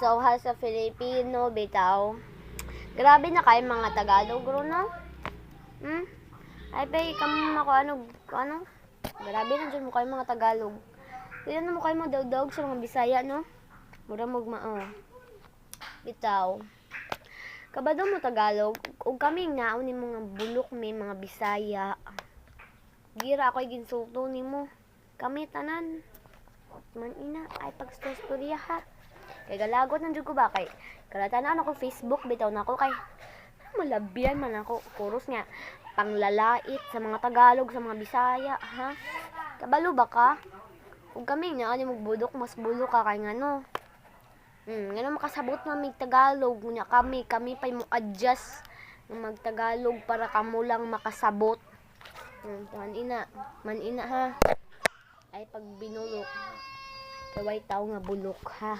So, ha sa Filipino, bitaw. Grabe na kayo mga Tagalog, ro, no? Hmm? Ay, bay, kamo ako ano, ano? Grabe na dyan mo kayo mga Tagalog. Kaya na mo kayo mga dawdawg sa mga Bisaya, no? Mura mo mao. Bitaw. Kabado mo Tagalog, ug kami naon ni mga bulok may mga Bisaya. Gira ako'y ginsulto nimo. Kami tanan. Man ina ay pagstorya ha. Kay galagot jud ko ba kay kalatanan ako Facebook bitaw na ako kay malabian man ako kuros nga panglalait sa mga Tagalog sa mga Bisaya ha. Kabalo ba ka? Ug kami nga ani magbudok mas bulo ka kay ngano. Hmm, ngano makasabot mo mig Tagalog nya kami kami pa mo adjust ng magtagalog para kamo lang makasabot. Hmm, man ina, man ina ha. Ay pag binulok. Kaway tao nga bulok ha.